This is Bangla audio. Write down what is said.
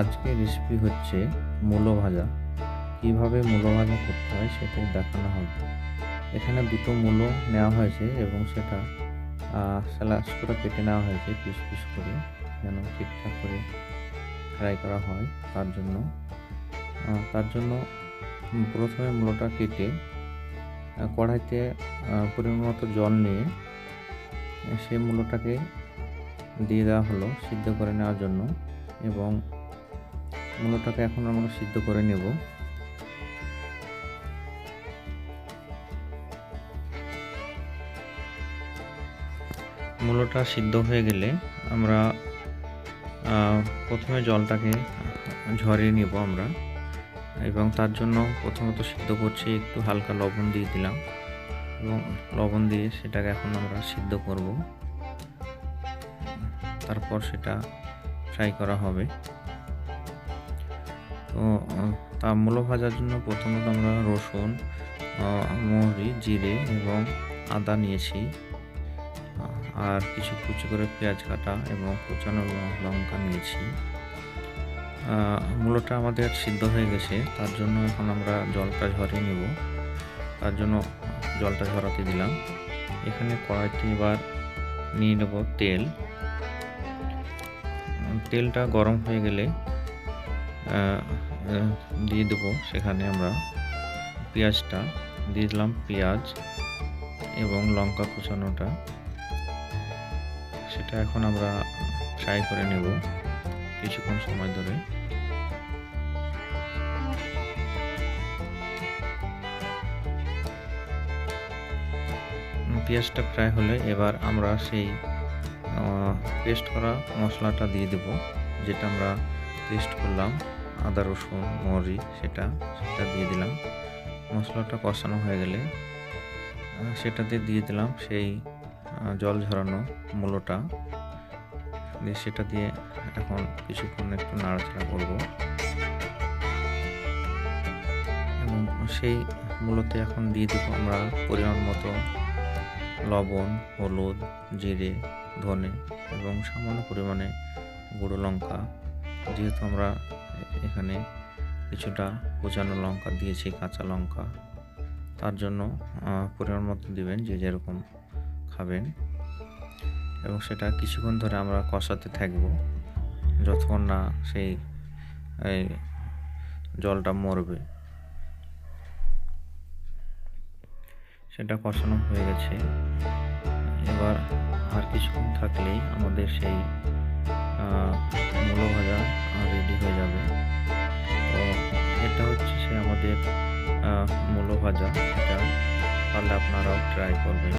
আজকের রেসিপি হচ্ছে মূলো ভাজা। কীভাবে মূলো ভাজা করতে হয় সেটাই দেখানো হবে। এখানে দুটো মূলো নেওয়া হয়েছে এবং সেটা স্যালাস করে কেটে নেওয়া হয়েছে পিস পিস করে, যেন ঠিকঠাক করে ফ্রাই করা হয় তার জন্য। তার জন্য প্রথমে মূলোটা কেটে কড়াইতে পরিমাণ মতো জল নিয়ে সেই মূলোটাকে দিয়ে দেওয়া হলো সিদ্ধ করে নেওয়ার জন্য এবং মূলোটাকে এখন আমরা সিদ্ধ করে নেব। মূলোটা সিদ্ধ হয়ে গেলে আমরা প্রথমে জলটাকে ঝরিয়ে নেব আমরা, এবং তার জন্য প্রথমত সিদ্ধ করছি একটু হালকা লবণ দিয়ে দিলাম, এবং লবণ দিয়ে সেটাকে এখন আমরা সিদ্ধ করব। তারপর সেটা ফ্রাই করা হবে। তো তা মূলো ভাজার জন্য প্রথমত আমরা রসুন আহ, মৌরি জিরে এবং আদা নিয়েছি। আর কিছু কুচি করে পেঁয়াজ কাটা এবং কুচানো লঙ্কা নিয়েছি। মূলোটা আমাদের সিদ্ধ হয়ে গেছে তার জন্য এখন আমরা জলটা ঝরিয়ে নেব। তার জন্য জলটা ঝরাতে দিলাম। এখানে কড়াইতে এবার নিয়ে নেব তেল। তেলটা গরম হয়ে গেলে দিয়ে দেবো। সেখানে আমরা পেঁয়াজটা দিয়ে দিলাম, পেঁয়াজ এবং লঙ্কা কুচানোটা। সেটা এখন আমরা ফ্রাই করে নেব কিছুক্ষণ সময় ধরে। পেঁয়াজটা ফ্রাই হলে এবার আমরা সেই পেস্ট করা মশলাটা দিয়ে দেব, যেটা আমরা পেস্ট করলাম। আদা, রসুন, মরি সেটা সেটা দিয়ে দিলাম। মশলাটা কষানো হয়ে গেলে সেটাতে দিয়ে দিলাম সেই জল ঝরানো মূলোটা। দিয়ে সেটা দিয়ে এখন কিছুক্ষণ একটু নাড়াচাড়া করব। এবং সেই মূলতে এখন দিয়ে দেবো আমরা পরিমাণ মতো লবণ, হলুদ, জিরে, ধনে এবং সামান্য পরিমাণে গুঁড়ো লঙ্কা। যেহেতু আমরা এখানে কিছুটা কুচানো লঙ্কা দিয়েছি, কাঁচা লঙ্কা। তার জন্য পরিমাণ মতো দিবেন, যে যেরকম খাবেন। এবং সেটা কিছুক্ষণ ধরে আমরা কষাতে থাকব। যতক্ষণ না সেই জলটা মরবে। সেটা কষানো হয়ে গেছে। এবার আর কিছুক্ষণ থাকলেই আমাদের সেই মূলো ভাজা রেডি হয়ে যাবে। তো এটা হচ্ছে সে আমাদের মূলো ভাজা এটা তাহলে আপনারাও ট্রাই করবেন।